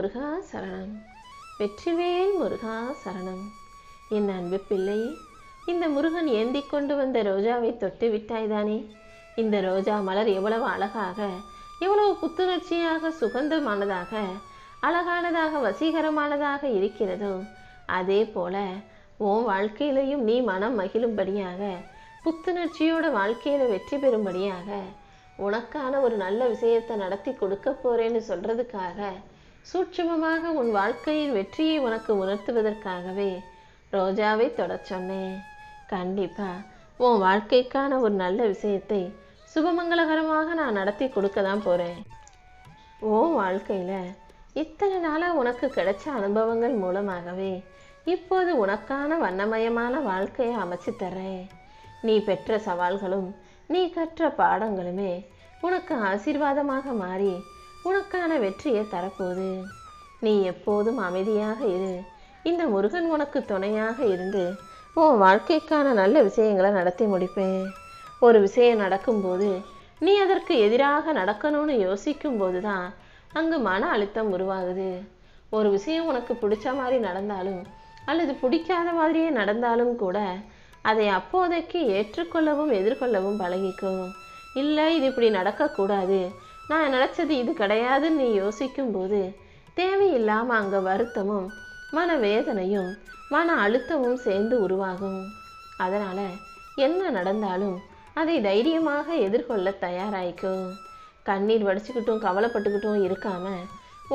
முருகா சரணம். வெற்றிவேல் முருகா சரணம். என் அன்பு பிள்ளையே இந்த முருகன் ஏந்தி கொண்டு வந்த ரோஜாவை தொட்டு விட்டாய்தானே? இந்த ரோஜா மலர் எவ்வளவு அழகாக எவ்வளவு புத்துணர்ச்சியாக சுகந்தமானதாக அழகானதாக வசீகரமானதாக இருக்கிறதோ அதே போல உன் வாழ்க்கையிலையும் நீ மனம் மகிழும்படியாக புத்துணர்ச்சியோட வாழ்க்கையில வெற்றி பெறும்படியாக உனக்கான ஒரு நல்ல விஷயத்தை நடத்தி கொடுக்க போறேன்னு சொல்றதுக்காக சூட்சமமாக உன் வாழ்க்கையின் வெற்றியை உனக்கு உணர்த்துவதற்காகவே ரோஜாவை தொடச் சொன்னேன். கண்டிப்பா உன் வாழ்க்கைக்கான ஒரு நல்ல விஷயத்தை சுபமங்களகரமாக நான் நடத்தி கொடுக்க தான் போறேன். உன் வாழ்க்கையில இத்தனை நாளா உனக்கு கிடைச்ச அனுபவங்கள் மூலமாகவே இப்போது உனக்கான வண்ணமயமான வாழ்க்கையை அமைச்சு தர்றேன். நீ பெற்ற சவால்களும் நீ கற்ற பாடங்களுமே உனக்கு ஆசீர்வாதமாக மாறி உனக்கான வெற்றியை தரப்போகுது. நீ எப்போதும் அமைதியாக இரு. இந்த முருகன் உனக்கு துணையாக இருந்து உன் வாழ்க்கைக்கான நல்ல விஷயங்களை நடத்தி முடிப்பேன். ஒரு விஷயம் நடக்கும்போது நீ அதற்கு எதிராக நடக்கணும்னு யோசிக்கும் போது தான் அங்கு மன அழுத்தம் உருவாகுது. ஒரு விஷயம் உனக்கு பிடிச்ச மாதிரி நடந்தாலும் அல்லது பிடிக்காத மாதிரியே நடந்தாலும் கூட அதை அப்போதைக்கு ஏற்றுக்கொள்ளவும் எதிர்கொள்ளவும் பழகிக்கும் இல்லை இது இப்படி நடக்கக்கூடாது. நான் நினச்சது இது கிடையாதுன்னு நீ யோசிக்கும்போது தேவையில்லாமல் அங்கே வருத்தமும் மன வேதனையும் மன அழுத்தமும் சேர்ந்து உருவாகும். அதனால் என்ன நடந்தாலும் அதை தைரியமாக எதிர்கொள்ள தயாராகிக்கும் கண்ணீர் வடிச்சுக்கிட்டும் கவலைப்பட்டுக்கிட்டும் இருக்காமல்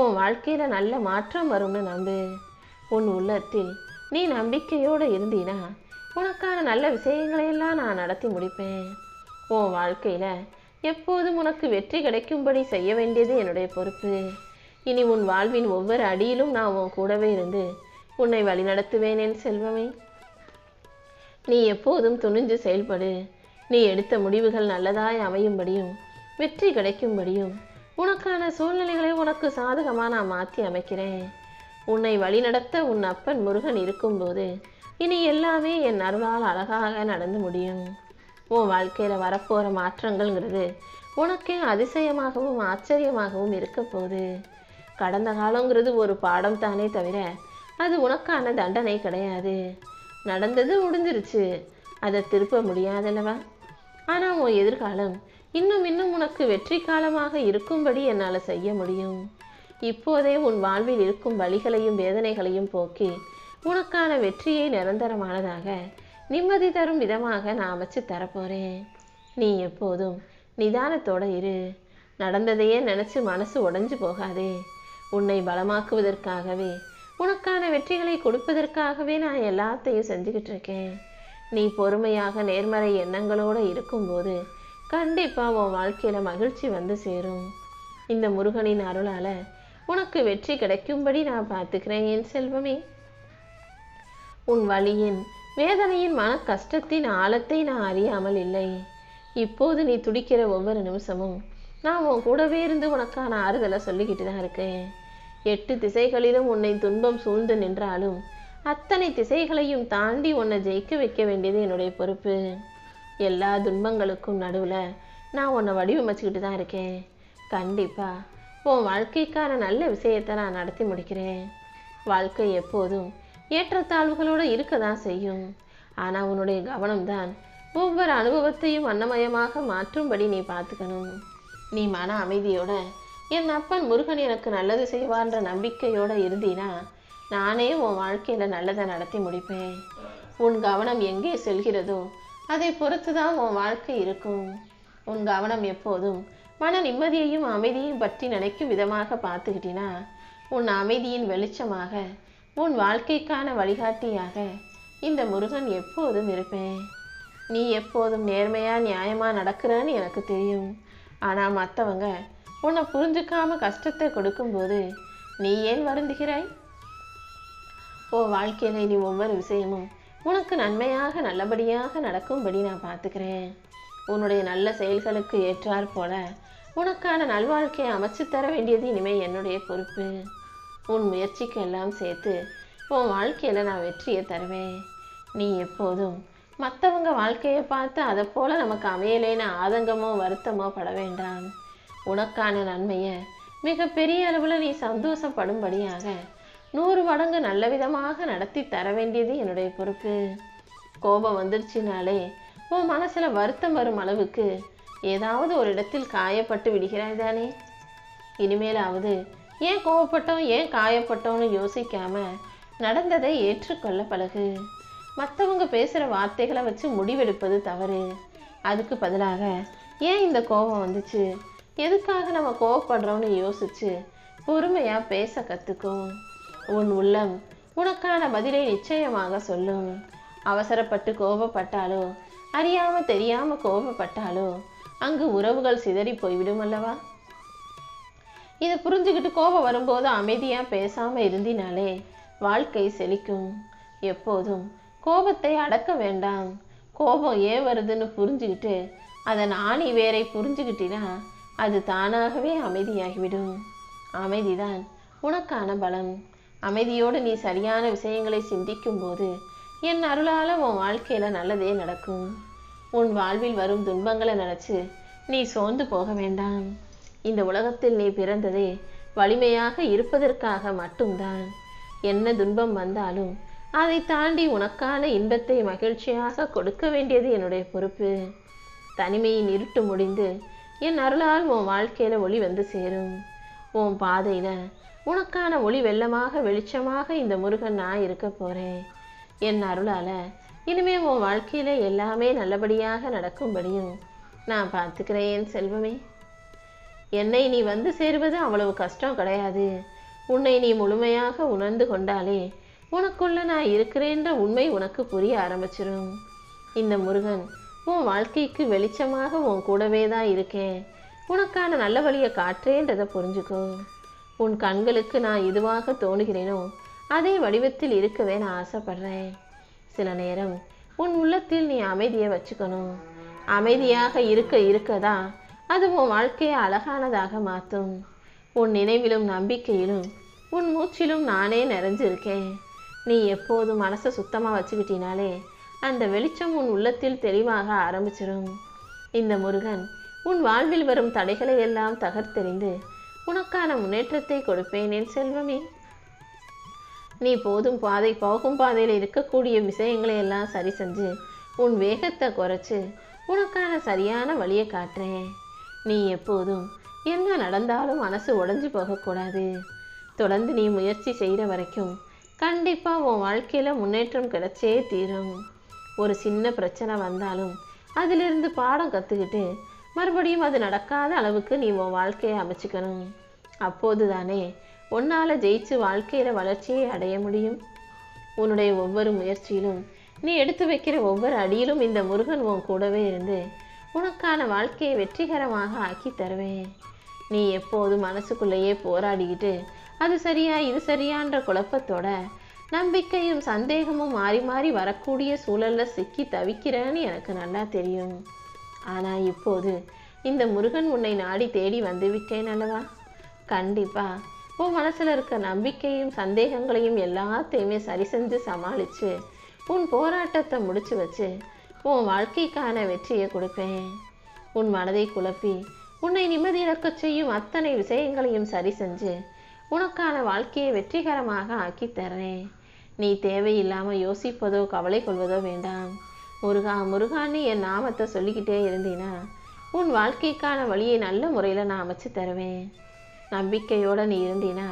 உன் வாழ்க்கையில் நல்ல மாற்றம் வரும்னு நம்பு. உன் உள்ளத்தில் நீ நம்பிக்கையோடு இருந்தீனா உனக்கான நல்ல விஷயங்களையெல்லாம் நான் நடத்தி முடிப்பேன். உன் வாழ்க்கையில் எப்போதும் உனக்கு வெற்றி கிடைக்கும்படி செய்ய வேண்டியது என்னுடைய பொறுப்பு. இனி உன் வாழ்வின் ஒவ்வொரு அடியிலும் நான் உன் கூடவே இருந்து உன்னை வழிநடத்துவேன் என் செல்வமே. நீ எப்போதும் துணிஞ்சு செயல்படு. நீ எடுத்த முடிவுகள் நல்லதாய் அமையும்படியும் வெற்றி கிடைக்கும்படியும் உனக்கான சூழ்நிலைகளை உனக்கு சாதகமாக நான் மாற்றி அமைக்கிறேன். உன்னை வழிநடத்த உன் அப்பன் முருகன் இருக்கும்போது இனி எல்லாமே என் அருளால் அழகாக நடந்து முடியும். உன் வாழ்க்கையில் வரப்போகிற மாற்றங்கள்ங்கிறது உனக்கே அதிசயமாகவும் ஆச்சரியமாகவும் இருக்க போகுது. கடந்த காலங்கிறது ஒரு பாடம் தானே தவிர அது உனக்கான தண்டனை கிடையாது. நடந்தது முடிஞ்சிருச்சு. அதை திருப்ப முடியாதல்லவா? ஆனால் உன் எதிர்காலம் இன்னும் இன்னும் உனக்கு வெற்றி காலமாக இருக்கும்படி என்னால் செய்ய முடியும். இப்போதே உன் வாழ்வில் இருக்கும் வழிகளையும் வேதனைகளையும் போக்கி உனக்கான வெற்றியை நிரந்தரமானதாக நிம்மதி தரும் விதமாக நான் அமைச்சு தரப்போறேன். நீ எப்போதும் நிதானத்தோட இரு. நடந்ததையே நினச்சி மனசு உடஞ்சு போகாதே. உன்னை பலமாக்குவதற்காகவே உனக்கான வெற்றிகளை கொடுப்பதற்காகவே நான் எல்லாத்தையும் செஞ்சுக்கிட்டு இருக்கேன் நீ பொறுமையாக நேர்மறை எண்ணங்களோடு இருக்கும்போது கண்டிப்பாக உன் வாழ்க்கையில் மகிழ்ச்சி வந்து சேரும். இந்த முருகனின் அருளால் உனக்கு வெற்றி கிடைக்கும்படி நான் பார்த்துக்கிறேன் என் செல்வமே. உன் வழியின் வேதனையின் மன கஷ்டத்தின் ஆழத்தை நான் அறியாமல் இல்லை. இப்போது நீ துடிக்கிற ஒவ்வொரு நிமிஷமும் நான் உன் கூடவே இருந்து உனக்கான ஆறுதலை சொல்லிக்கிட்டு தான் இருக்கேன். எட்டு திசைகளிலும் உன்னை துன்பம் சூழ்ந்து நின்றாலும் அத்தனை திசைகளையும் தாண்டி உன்னை ஜெயிக்க வைக்க வேண்டியது என்னுடைய பொறுப்பு. எல்லா துன்பங்களுக்கும் நடுவில் நான் உன்னை வடிவமைச்சிக்கிட்டு தான் இருக்கேன். கண்டிப்பாக உன் வாழ்க்கைக்கான நல்ல விஷயத்தை நான் நடத்தி முடிக்கிறேன். வாழ்க்கை எப்போதும் ஏற்றத்தாழ்வுகளோடு இருக்க தான் செய்யும். ஆனால் உன்னுடைய கவனம்தான். ஒவ்வொரு அனுபவத்தையும் வண்ணமயமாக மாற்றும்படி நீ பார்த்துக்கணும். நீ மன அமைதியோட என் அப்பன் முருகன் எனக்கு நல்லது செய்வான்ற நம்பிக்கையோடு இருந்தீனா நானே உன் வாழ்க்கையில் நல்லதை நடத்தி முடிப்பேன். உன் கவனம் எங்கே செல்கிறதோ அதை பொறுத்து தான் உன் வாழ்க்கை இருக்கும். உன் கவனம் எப்போதும் மன நிம்மதியையும் அமைதியையும் பற்றி நினைக்கும் விதமாக பார்த்துக்கிட்டினா உன் அமைதியின் வெளிச்சமாக உன் வாழ்க்கைக்கான வழிகாட்டியாக இந்த முருகன் எப்போதும் இருப்பேன். நீ எப்போதும் நேர்மையாக நியாயமாக நடக்கிறான்னு எனக்கு தெரியும். ஆனால் மற்றவங்க உன்னை புரிஞ்சுக்காம கஷ்டத்தை கொடுக்கும்போது நீ ஏன் வருந்துகிறாய்? ஓ வாழ்க்கையில் நீ ஒவ்வொரு விஷயமும் உனக்கு நன்மையாக நல்லபடியாக நடக்கும்படி நான் பார்த்துக்கிறேன். உன்னுடைய நல்ல செயல்களுக்கு ஏற்றாற் போல உனக்கான நல்வாழ்க்கையை அமைச்சு தர வேண்டியது இனிமே என்னுடைய பொறுப்பு. உன் முயற்சிக்கு எல்லாம் சேர்த்து உன் வாழ்க்கையில் நான் வெற்றியை தருவேன். நீ எப்போதும் மற்றவங்க வாழ்க்கையை பார்த்து அதை போல் நமக்கு அமையலேன்னு ஆதங்கமோ வருத்தமோ பட வேண்டாம். உனக்கான நன்மையை மிகப்பெரிய அளவில் நீ சந்தோஷப்படும்படியாக நூறு மடங்கு நல்ல விதமாக நடத்தி தர வேண்டியது என்னுடைய பொறுப்பு. கோபம் வந்துடுச்சுனாலே உன் மனசில் வருத்தம் வரும் அளவுக்கு ஏதாவது ஒரு இடத்தில் காயப்பட்டு விடுகிறாய் தானே? இனிமேலாவது ஏன் கோவப்பட்டோம் ஏன் காயப்பட்டோம்னு யோசிக்காமல் நடந்ததை ஏற்றுக்கொள்ள பழகு. மற்றவங்க பேசுகிற வார்த்தைகளை வச்சு முடிவெடுப்பது தவறு. அதுக்கு பதிலாக ஏன் இந்த கோபம் வந்துச்சு? எதுக்காக நம்ம கோவப்படுறோம்னு யோசிச்சு பொறுமையாக பேச கற்றுக்கும் உன் உள்ளம் உனக்கான பதிலை நிச்சயமாக சொல்லும். அவசரப்பட்டு கோபப்பட்டாலோ அறியாம தெரியாமல் கோபப்பட்டாலோ அங்கு உறவுகள் சிதறி போய்விடும் அல்லவா? இதை புரிஞ்சுக்கிட்டு கோபம் வரும்போது அமைதியாக பேசாமல் இருந்தினாலே வாழ்க்கை செழிக்கும். எப்போதும் கோபத்தை அடக்க வேண்டாம். கோபம் ஏன் வருதுன்னு புரிஞ்சுக்கிட்டு அதன் ஆணி வேரை புரிஞ்சுக்கிட்டினா அது தானாகவே அமைதியாகிவிடும். அமைதிதான் உனக்கான பலம். அமைதியோடு நீ சரியான விஷயங்களை சிந்திக்கும் போது என் அருளால் உன் வாழ்க்கையில் நல்லதே நடக்கும். உன் வாழ்வில் வரும் துன்பங்களை நினச்சி நீ சோர்ந்து போக வேண்டாம். இந்த உலகத்தில் நீ பிறந்ததே வலிமையாக இருப்பதற்காக மட்டும்தான். என்ன துன்பம் வந்தாலும் அதை தாண்டி உனக்கான இன்பத்தை மகிழ்ச்சியாக கொடுக்க வேண்டியது என்னுடைய பொறுப்பு. தனிமையின் இருட்டு முடிந்து என் அருளால் உன் வாழ்க்கையில் ஒளி வந்து சேரும். உன் பாதையில் உனக்கான ஒளி வெள்ளமாக வெளிச்சமாக இந்த முருகன் நான் இருக்க போகிறேன் என் அருளால் இனிமே உன் வாழ்க்கையில் எல்லாமே நல்லபடியாக நடக்கும்படியும் நான் பார்த்துக்கிறேன் என் செல்வமே. என்னை நீ வந்து சேருவது அவ்வளவு கஷ்டம் கிடையாது. உன்னை நீ முழுமையாக உணர்ந்து கொண்டாலே உனக்குள்ள நான் இருக்கிறேன்ற உண்மை உனக்கு புரிய ஆரம்பிச்சிடும் இந்த முருகன் உன் வாழ்க்கைக்கு வெளிச்சமாக உன் கூடவே தான் இருக்கேன். உனக்கான நல்ல வழியை காட்டுறேன்றதை புரிஞ்சுக்கோ. உன் கண்களுக்கு நான் இதுவாக தோணுகிறேனோ அதே வடிவத்தில் இருக்கவே நான் ஆசைப்படுறேன். சில நேரம் உன் உள்ளத்தில் நீ அமைதியை வச்சுக்கணும். அமைதியாக இருக்க இருக்கதான் அது உன் வாழ்க்கையை அழகானதாக மாற்றும் உன் நினைவிலும் நம்பிக்கையிலும் உன் மூச்சிலும் நானே நிறைஞ்சிருக்கேன். நீ எப்போதும் மனசை சுத்தமாக வச்சுக்கிட்டினாலே அந்த வெளிச்சம் உன் உள்ளத்தில் தெளிவாக ஆரம்பிச்சிடும் இந்த முருகன் உன் வாழ்வில் வரும் தடைகளை எல்லாம் தகர்த்தெறிந்து உனக்கான முன்னேற்றத்தை கொடுப்பேன் என் செல்வமே. நீ போதும் பாதை போகும் பாதையில் இருக்கக்கூடிய விஷயங்களை எல்லாம் சரி செஞ்சு உன் வேகத்தை குறைச்சு உனக்கான சரியான வழியை காட்டுறேன். நீ எப்போதும் என்ன நடந்தாலும் மனசு உடஞ்சி போகக்கூடாது. தொடர்ந்து நீ முயற்சி செய்கிற வரைக்கும் கண்டிப்பாக உன் வாழ்க்கையில் முன்னேற்றம் கிடைச்சே தீரும். ஒரு சின்ன பிரச்சனை வந்தாலும் அதிலிருந்து பாடம் கற்றுக்கிட்டு மறுபடியும் அது நடக்காத அளவுக்கு நீ உன் வாழ்க்கையை அமைச்சுக்கணும். அப்போது தானே உன்னால் ஜெயிச்சு வாழ்க்கையில் வளர்ச்சியை அடைய முடியும். உன்னுடைய ஒவ்வொரு முயற்சியிலும் நீ எடுத்து வைக்கிற ஒவ்வொரு அடியிலும் இந்த முருகன் உன் கூடவே இருந்து உனக்கான வாழ்க்கையை வெற்றிகரமாக ஆக்கி தருவேன். நீ எப்போதும் மனசுக்குள்ளேயே போராடிக்கிட்டு அது சரியா இது சரியான்ற குழப்பத்தோட நம்பிக்கையும் சந்தேகமும் மாறி மாறி வரக்கூடிய சூழலில் சிக்கி தவிக்கிறேன்னு எனக்கு நல்லா தெரியும். ஆனால் இப்போது இந்த முருகன் உன்னை நாடி தேடி வந்து விட்டேன் அல்லவா? கண்டிப்பா. உன் மனசில் இருக்க நம்பிக்கையும் சந்தேகங்களையும் எல்லாத்தையுமே சரி செஞ்சு சமாளித்து உன் போராட்டத்தை முடிச்சு வச்சு உன் வாழ்க்கைக்கான வெற்றியை கொடுப்பேன். உன் மனதை குழப்பி உன்னை நிம்மதி இழக்கச் செய்யும் அத்தனை விஷயங்களையும் சரி செஞ்சு உனக்கான வாழ்க்கையை வெற்றிகரமாக ஆக்கி தர்றேன். நீ தேவையில்லாமல் யோசிப்பதோ கவலை கொள்வதோ வேண்டாம். முருகா முருகான்னு என் நாமத்தை சொல்லிக்கிட்டே இருந்தீனா உன் வாழ்க்கைக்கான வழியை நல்ல முறையில் நான் அமைச்சு தருவேன். நம்பிக்கையோடு நீ இருந்தீனா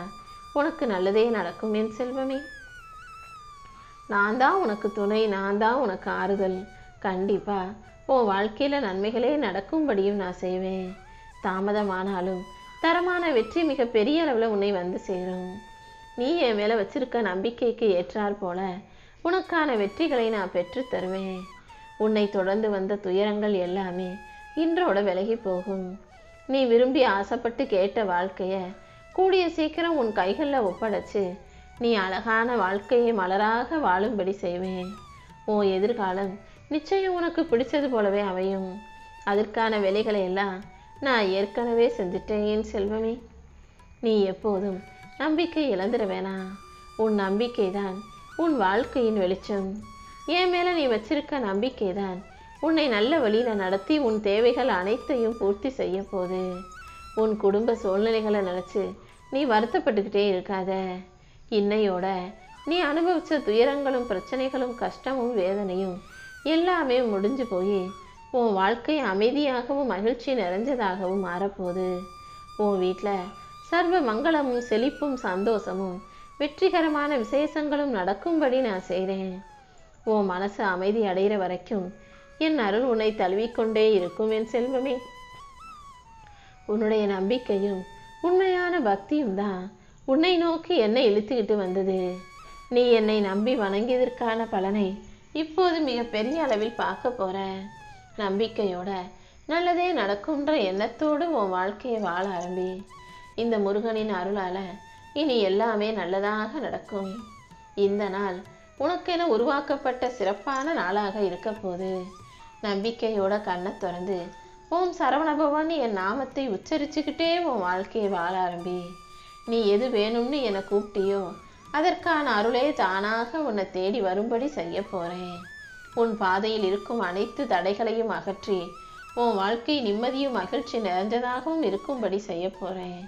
உனக்கு நல்லதே நடக்கும் என் செல்வமே. நான் தான் உனக்கு துணை நான் தான் உனக்கு ஆறுதல். கண்டிப்பா. உன் வாழ்க்கையில நன்மைகளே நடக்கும்படியும் நான் செய்வேன். தாமதமானாலும் தரமான வெற்றி மிக பெரிய அளவில் உன்னை வந்து சேரும். நீ என் மேலே வச்சிருக்க நம்பிக்கைக்கு ஏற்றாற் போல உனக்கான வெற்றிகளை நான் பெற்று தருவேன். உன்னை தொடர்ந்து வந்த துயரங்கள் எல்லாமே இன்றோட விலகி போகும். நீ விரும்பி ஆசைப்பட்டு கேட்ட வாழ்க்கைய கூடிய சீக்கிரம் உன் கைகளில் ஒப்படைச்சு நீ அழகான வாழ்க்கையை மலராக வாழும்படி செய்வேன். உன் எதிர்காலம் நிச்சயம் உனக்கு பிடிச்சது போலவே அமையும். அதற்கான வேலைகளை எல்லாம் நான் ஏற்கனவே செஞ்சிட்டேன் என் செல்வமே. நீ எப்போதும் நம்பிக்கை இழந்துட வேணாம் உன் நம்பிக்கை தான் உன் வாழ்க்கையின் வெளிச்சம். என் மேலே நீ வச்சிருக்க நம்பிக்கை தான் உன்னை நல்ல வழியில் நடத்தி உன் தேவைகள் அனைத்தையும் பூர்த்தி செய்ய போகுது. உன் குடும்ப சூழ்நிலைகளை நினச்சி நீ வருத்தப்பட்டுக்கிட்டே இருக்காத. இன்னையோட நீ அனுபவித்த துயரங்களும் பிரச்சனைகளும் கஷ்டமும் வேதனையும் எல்லாமே முடிஞ்சு போய். உன் வாழ்க்கை அமைதியாகவும் மகிழ்ச்சி நிறைஞ்சதாகவும் மாறப்போகுது. உன் வீட்டில் சர்வ மங்களமும் செழிப்பும் சந்தோஷமும் வெற்றிகரமான விசேஷங்களும் நடக்கும்படி நான் செய்கிறேன் உன் மனசு அமைதி அடைகிற வரைக்கும் என் அருள் உன்னை தழுவிக்கொண்டே இருக்கும் என் செல்வமே. உன்னுடைய நம்பிக்கையும் உண்மையான பக்தியும் தான் உன்னை நோக்கி என்னை இழுத்துக்கிட்டு வந்தது. நீ என்னை நம்பி வணங்கியதற்கான பலனை இப்போது மிகப்பெரிய அளவில் பார்க்க போற நம்பிக்கையோட நல்லதே நடக்கும்ன்ற எண்ணத்தோடு உன் வாழ்க்கையை வாழ ஆரம்பி. இந்த முருகனின் அருளால இனி எல்லாமே நல்லதாக நடக்கும். இந்த நாள் உனக்கென உருவாக்கப்பட்ட சிறப்பான நாளாக இருக்க போது நம்பிக்கையோட கண்ணை திறந்து ஓம் சரவணபவான்னு என் நாமத்தை உச்சரிச்சுக்கிட்டே உன் வாழ்க்கையை வாழ ஆரம்பி. நீ எது வேணும்னு என்னை கூப்பிட்டியோ அதற்கான அருளே தானாக உன்னை தேடி வரும்படி செய்ய போறேன். உன் பாதையில் இருக்கும் அனைத்து தடைகளையும் அகற்றி உன் வாழ்க்கை நிம்மதியும் மகிழ்ச்சி நிறைஞ்சதாகவும் இருக்கும்படி செய்ய போறேன்.